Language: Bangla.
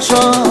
সব